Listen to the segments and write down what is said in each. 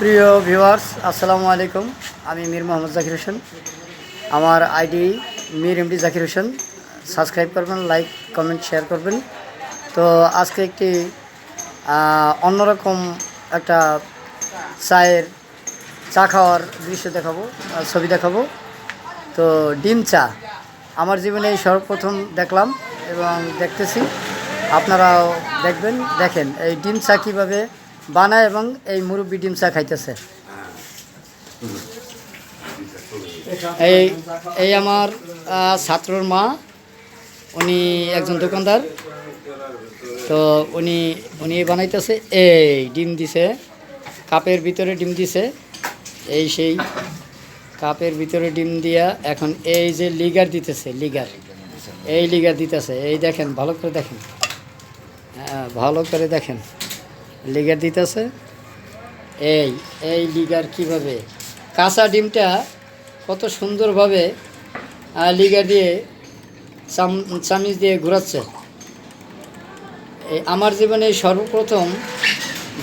প্রিয় ভিউয়ার্স, আসসালামু আলাইকুম। আমি মীর মোহাম্মদ জাকির হোসেন। আমার ID Mir MD Zakir Hossain. Subscribe করবেন, লাইক, কমেন্ট, শেয়ার করবেন। তো আজকে একটি অন্যরকম একটা চায়ের, চা খাওয়ার দৃশ্য দেখাবো ছবি দেখাবো। তো ডিম চা, আমার জীবনে সর্বপ্রথম দেখলাম এবং দেখতেছি। আপনারাও দেখবেন, দেখেন এই ডিম চা কীভাবে বানায় এবং এই মুরব্বি ডিম চা খাইতেছে। এই এই আমার ছাত্রর মা, উনি একজন দোকানদার। তো উনি উনি বানাইতেছে, এই ডিম দিছে, কাপের ভিতরে ডিম দিছে, এই সেই কাপের ভিতরে ডিম দিয়া এখন এই যে লিগার দিতেছে, লিগার। এই লিগার দিতেছে, এই দেখেন, ভালো করে দেখেন। হ্যাঁ ভালো করে দেখেন। লিগার দিতেছে। এই এই লিগার কীভাবে? কাঁচা ডিমটা কত সুন্দরভাবে লিগার দিয়ে চাম, চামিচ দিয়ে ঘোরাচ্ছে। আমার জীবনে সর্বপ্রথম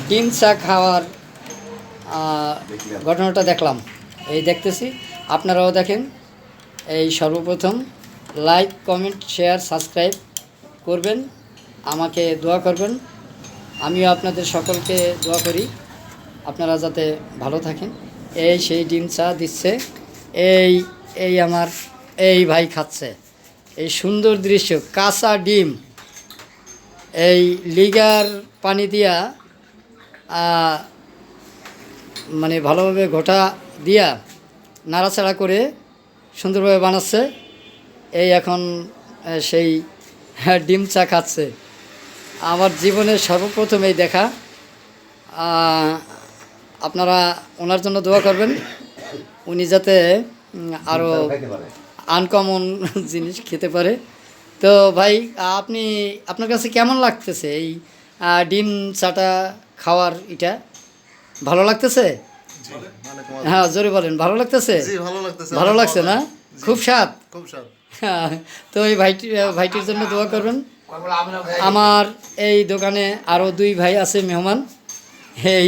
ডিম চা খাওয়ার ঘটনাটা দেখলাম। এই দেখতেছি, আপনারাও দেখেন। এই সর্বপ্রথম লাইক, কমেন্ট, শেয়ার, সাবস্ক্রাইব করবেন। আমাকে দোয়া করবেন। আমিও আপনাদের সকলকে দোয়া করি। আপনারা যাতে ভালো থাকেন। এই সেই ডিম চা দিচ্ছে। এই এই আমার, এই ভাই খাচ্ছে। এই সুন্দর দৃশ্য, কাঁচা ডিম। এই লিগার পানি দিয়া মানে ভালোভাবে ঘোটা দিয়া নাড়াচাড়া করে সুন্দরভাবে বানাচ্ছে। এই এখন সেই ডিম চা খাচ্ছে। আমার জীবনের সর্বপ্রথম এই দেখা। আপনারা ওনার জন্য দোয়া করবেন। উনি যাতে আরও আনকমন জিনিস খেতে পারে। তো ভাই আপনি আপনার কাছে কেমন লাগতেছে এই ডিম চাটা খাওয়ার এটা ভালো লাগতেছে? হ্যাঁ জোরে বলেন ভালো লাগতেছে? ভালো লাগছে না? খুব স্বাদ? খুব স্বাদ। হ্যাঁ, তো এই ভাইটি ভাইটির জন্য দোয়া করবেন। আমার এই দোকানে আরও দুই ভাই আছে মেহমান। এই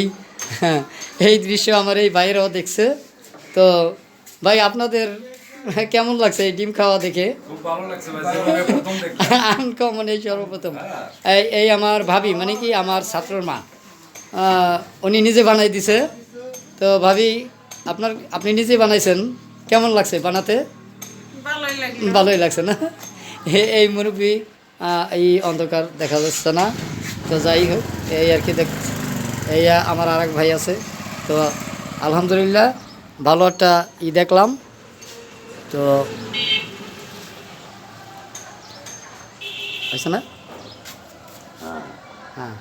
হ্যাঁ, এই দৃশ্য আমার এই ভাইরাও দেখছে। তো ভাই আপনাদের কেমন লাগছে এই ডিম খাওয়া দেখে? খুব ভালো লাগছে ভাই জীবনে প্রথম দেখলাম। আনকমন এই সর্বপ্রথম। এই এই আমার ভাবি মানে কি আমার ছাত্রর মা। উনি নিজে বানাই দিছে। তো ভাবি আপনার আপনি নিজে বানাইছেন। কেমন লাগছে বানাতে? ভালোই লাগছে না? এই মুরব্বী এই অন্ধকার দেখা যাচ্ছে না। তো যাই হোক, এই আর কি দেখ, এই আমার আর ভাই আছে। তো আলহামদুলিল্লাহ, ভালো একটা ই দেখলাম। তো হয়েছে না? হ্যাঁ।